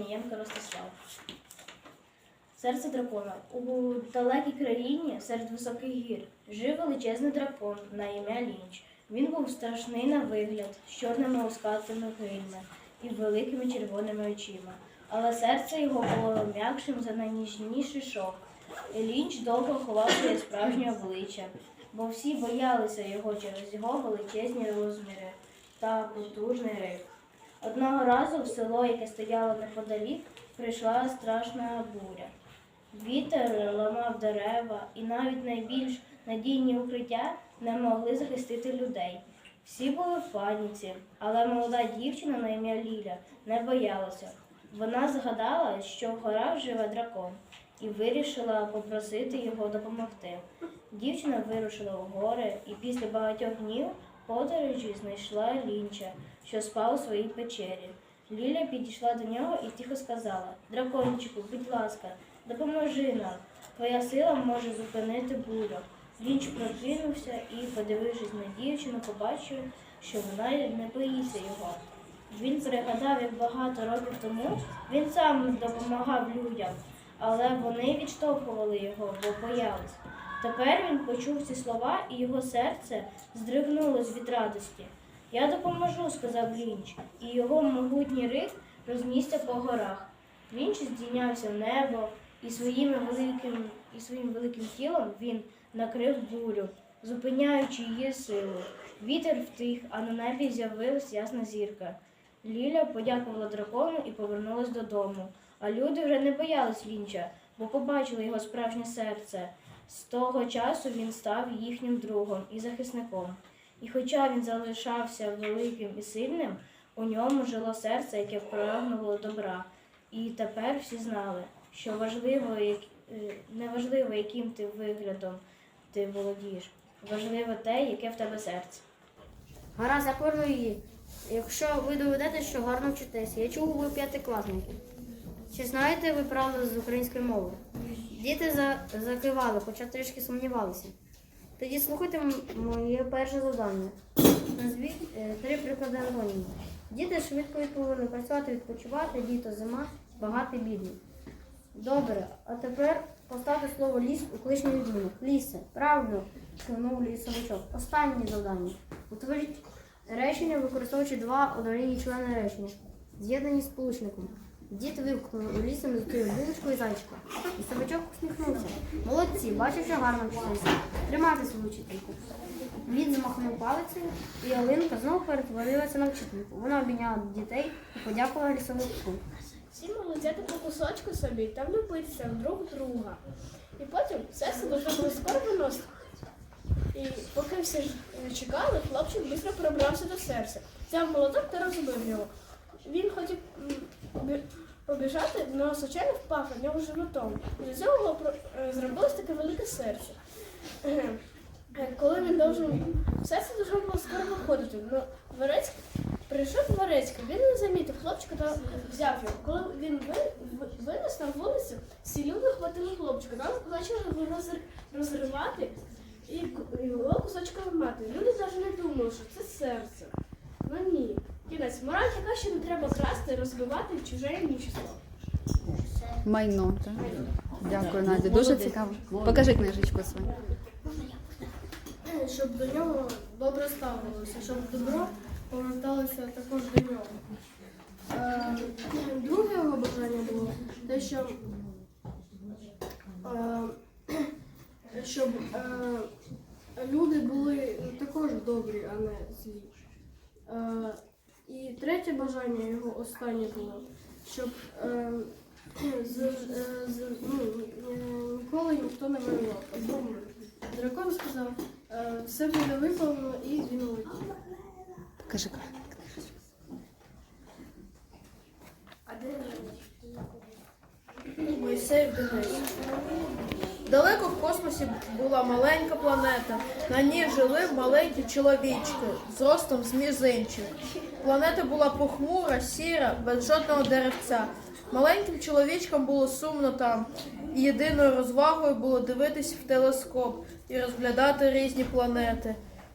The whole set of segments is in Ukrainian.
Дракона. Ростислав. Серце дракона. У далекій країні серед високих гір жив величезний дракон на ім'я Лінч. Він був страшний на вигляд, з чорними лускатими грильми і великими червоними очима. Але серце його було м'якшим за найніжніший шовк. Лінч довго ховав своє справжнє обличчя, бо всі боялися його через його величезні розміри та потужний рик. Одного разу в село, яке стояло неподалік, прийшла страшна буря. Вітер ламав дерева, і навіть найбільш надійні укриття не могли захистити людей. Всі були в паніці, але молода дівчина на ім'я Ліля не боялася. Вона згадала, що в горах живе дракон, і вирішила попросити його допомогти. Дівчина вирушила у гори і після багатьох днів подорожі знайшла лінча, що спав у своїй печері. Ліля підійшла до нього і тихо сказала: Дракончику, будь ласка, допоможи нам. Твоя сила може зупинити бурю. Лінч прокинувся і, подивившись на дівчину, побачив, що вона не боїться його. Він пригадав, як багато років тому він сам допомагав людям, але вони відштовхували його, бо боялись. Тепер він почув ці слова, і його серце здригнулось від радості. Я допоможу, сказав Лінч, і його могутній рик рознісся по горах. Лінч здійнявся в небо, і, своїми великим, і своїм великим тілом він накрив бурю, зупиняючи її силу. Вітер втих, а на небі з'явилась ясна зірка. Ліля подякувала дракону і повернулась додому. А люди вже не боялись Лінча, бо побачили його справжнє серце. З того часу він став їхнім другом і захисником. І хоча він залишався великим і сильним, у ньому жило серце, яке прагнуло добра. І тепер всі знали, що важливо, як... е, не важливо, яким ти виглядом ти володієш. Важливо те, яке в тебе серце. Гаразд, я її. Якщо ви доведете, що гарно вчитеся. Я чув, ви п'ятикласники. Чи знаєте ви правду з української мови? Діти за... закивали, хоча трішки сумнівалися. Тоді слухайте моє перше завдання. Назвіть е, три приклади антонімів. Діти швидко відповіли працювати, відпочивати, літо, зима, багатий, бідний. Добре, а тепер поставте слово ліс у колишній відмінок. Лісе, правильно, кивнув лісовичок. Останнє завдання. Утворіть речення, використовуючи два однолінні члени речення, з'єднані сполучником. Дід вивкнув у лісом зустрів булочку і зайчика. І собачок усміхнувся. Молодці, бачив, що гарно вчилися. Тримайте свою вчительку. Він змахнув палицею, і ялинка знову перетворилася на вчительку. Вона обійняла дітей і подякувала лісовичку. Всі могли взяти по кусочку собі та влюбитися друг друга. І потім серце дуже було скоро. І поки всі е, чекали, хлопчик швидко пробрався до серця. Взяв молоток та розбив його. Він хотів побіжати, але случайно впав на нього животом. І до цього е, зробилось таке велике серце. Е, Коли він должен, серце дуже було скоро виходити. Ну, Дворецький прийшов Дворецький, він не замітив хлопчика та взяв його. Коли він ви- ви- винес на вулицю, всі люди хватили хлопчика, там почали його розр- розривати і його кусочками мати. Люди навіть не думали, що це серце. Ну. Кінець, мораль така, що не треба красти, розбивати чуже імущество. Майно, так? Дякую, Надя. Дуже цікаво. Покажи книжечку свою. Щоб до нього добре ставилося, щоб добро поверталося також до нього. Е, Друге його бажання було те, що е, щоб е, люди були також добрі, а не злі. Е, І третє бажання його останнє було, щоб е, з, е, з, ну, ніколи ніхто не воював. Дракон сказав, е, все буде виповнено і він улетів. Покажи. Мойсей Денис. Далеко в космосі була маленька планета. На ній жили маленькі чоловічки з ростом з мізинчик. Планета була похмура, сіра, без жодного деревця. Маленьким чоловічкам було сумно там, і єдиною розвагою було дивитись в телескоп і розглядати різні планети.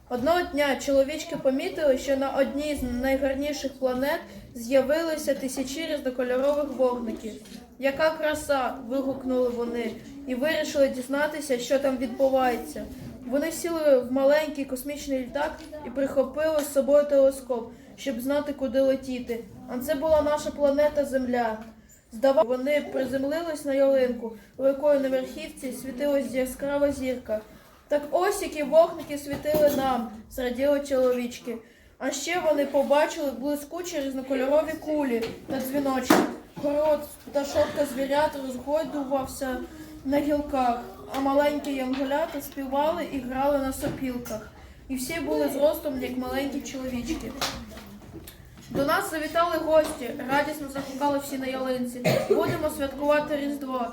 Одного дня чоловічки помітили, що на одній з найгарніших планет з'явилися тисячі різнокольорових вогників. Яка краса! вигукнули вони і вирішили дізнатися, що там відбувається. Вони сіли в маленький космічний літак і прихопили з собою телескоп, щоб знати, куди летіти. А це була наша планета Земля. Здавалося, вони приземлились на ялинку, якої на верхівці світилась яскрава зірка. Так ось які вогники світили нам, зраділи чоловічки. А ще вони побачили блискучі різнокольорові кулі та дзвіночки. Город пташок звірят розгойдувався на гілках, а маленькі янголята співали і грали на сопілках. І всі були зростом, як маленькі чоловічки. До нас завітали гості, радісно загукали всі на ялинці. Будемо святкувати Різдво.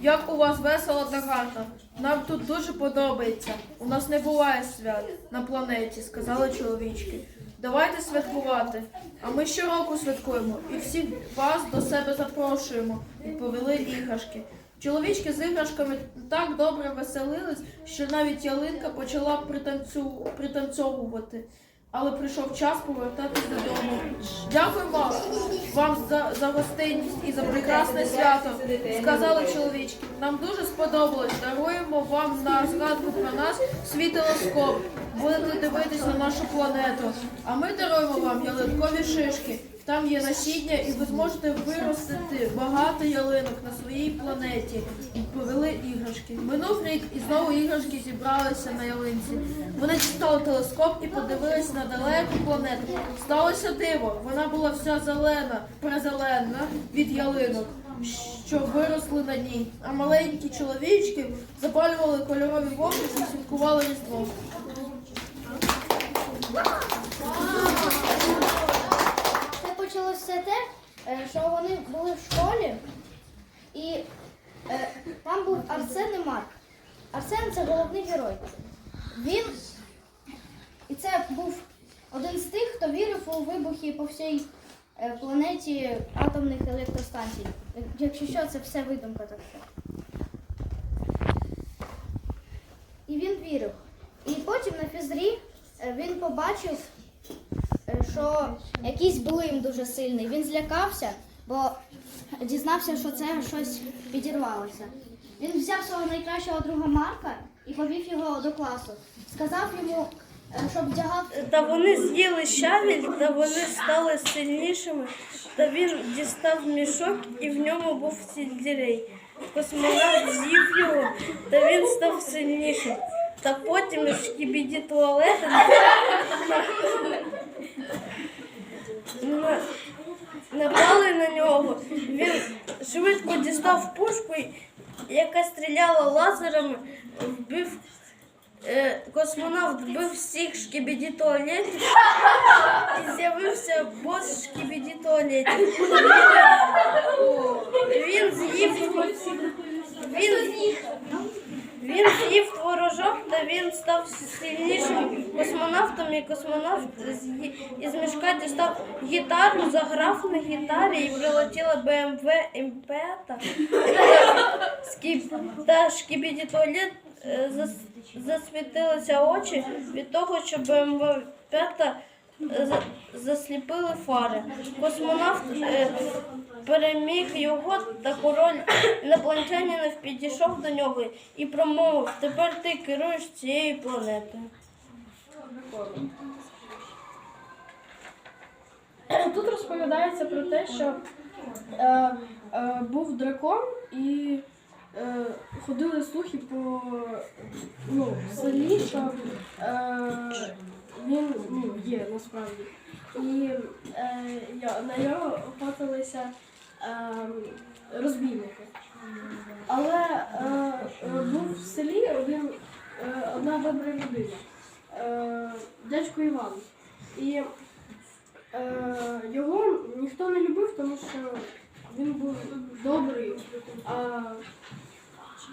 Як у вас весело та гарно. Нам тут дуже подобається. У нас не буває свят на планеті, сказали чоловічки. Давайте святкувати. А ми щороку святкуємо і всіх вас до себе запрошуємо, відповіли іграшки. Чоловічки з іграшками так добре веселились, що навіть ялинка почала пританцю... пританцьовувати. Але прийшов час повертатись додому. Дякую вам, вам за, за гостинність і за прекрасне свято. Сказали чоловічки. Нам дуже сподобалось. Даруємо вам на згадку про нас свій телескоп. Будете дивитись на нашу планету. А ми даруємо вам ялинкові шишки. Там є насіння, і ви зможете виростити багато ялинок на своїй планеті. Відповіли іграшки. Минув рік і знову іграшки зібралися на ялинці. Вони дістали телескоп і подивились на далеку планету. Сталося диво. Вона була вся зелена, презелена від ялинок, що виросли на ній. А маленькі чоловічки запалювали кольорові вогники і святкували різдво. Це почалося все те, е, що вони були в школі, і е, там був Арсен і Марк. Арсен це головний герой. Він і це був один з тих, хто вірив у вибухи по всій е, планеті атомних електростанцій. Якщо що, це все видумка така. І він вірив. І потім на фізрі е, він побачив е, що якийсь блим дуже сильний. Він злякався, бо дізнався, що це щось підірвалося. Він взяв свого найкращого друга Марка і повів його до класу. Сказав йому, щоб вдягав Та вони з'їли щавель, та вони стали сильнішими. Та він дістав мішок і в ньому був сельдерей. Космонавт з'їв його, та він став сильнішим. Та потім шкібіді туалети на- напали на нього. Він швидко дістав пушку, яка стріляла лазерами, вбив космонавт вбив всіх шкібіді туалетів і з'явився бос шкібіді туалетів. Він з'їв він, він з'їв творожок та він став сильнішим космонавтом, і космонавт із мішка дістав гітару, заграв на гітарі і прилетіла БМВ Імпета. Скіп та шкібіді туалет е, зас- засвітилися очі від того, що БМВ п'ята е, засліпили фари. Космонавт е, переміг його, та король інопланетянинів підійшов до нього і промовив: тепер ти керуєш цією планетою. Тут розповідається про те, що е, е, був дракон і ходили слухи по ну, селі, що е, він ну, є насправді. І е, на нього охотилися е, розбійники. Але е, був в селі один, е, одна добра людина, е, дядько Іван. І Е, його ніхто не любив, тому що він був добрий, а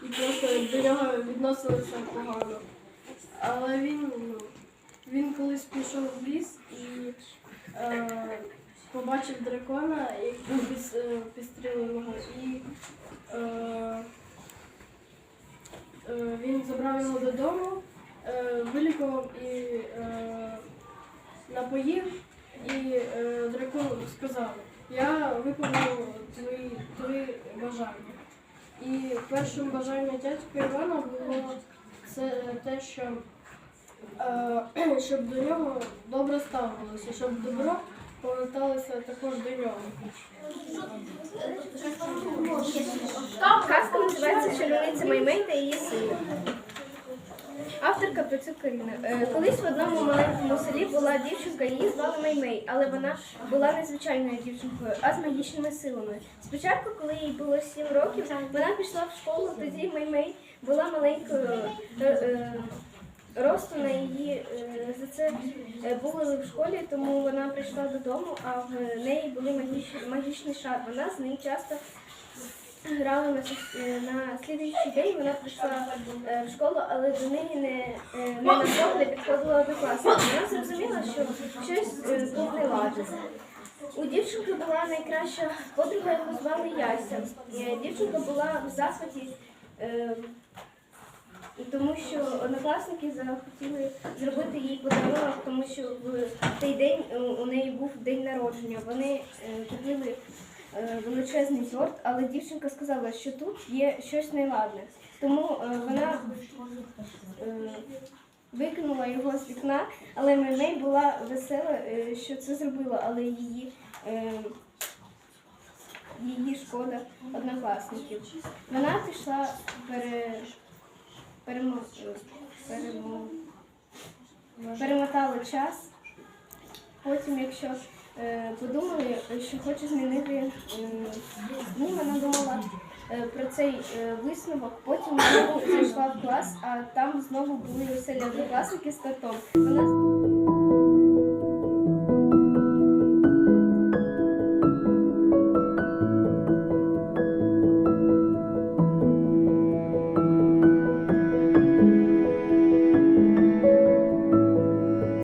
і просто до нього відносилися погано. Але він, ну, він колись пішов в ліс і е, побачив дракона, який піс, е, підстрілив його. І е, е, він забрав його додому е, вилікував і е, напоїв, і е, дракон сказав, я виконав твої три бажання. І першим бажанням дядька Івана було це те, що е, щоб до нього добре ставилося, щоб добро поверталося також до нього. Казка називається Чарівниця Маймей та її сили. Авторка Пацюк Каріна. Е, Колись в одному маленькому селі була дівчинка, її звали Маймей, але вона була незвичайною дівчинкою, а з магічними силами. Спочатку, коли їй було 7 років, вона пішла в школу, тоді Маймей була маленькою. е, е, Росту на її е, за це були в школі, тому вона прийшла додому, а в неї були магічний шар. Вона з ним часто грала на, е, на слідуючий день. Вона прийшла е, в школу, але до неї не, е, не не підходила однокласниця. Вона зрозуміла, що щось тут не ладить. У дівчинки була найкраща подруга, яку звали Яся. Дівчинка була в захваті. тому що однокласники захотіли зробити їй подарунок, тому що в той день у неї був день народження. Вони купили величезний торт, але дівчинка сказала, що тут є щось неладне. Тому е, вона е, викинула його з вікна, але Меймей була весела, е, що це зробила, але її. е, Її шкода однокласників. Вона пішла пере, перемо, перемо, перемотали час. Потім, якщо е, подумали, що хоче змінити Ну, вона думала е, про цей е, висновок. Потім знову зайшла в клас, а там знову були веселі однокласники з татом. Вона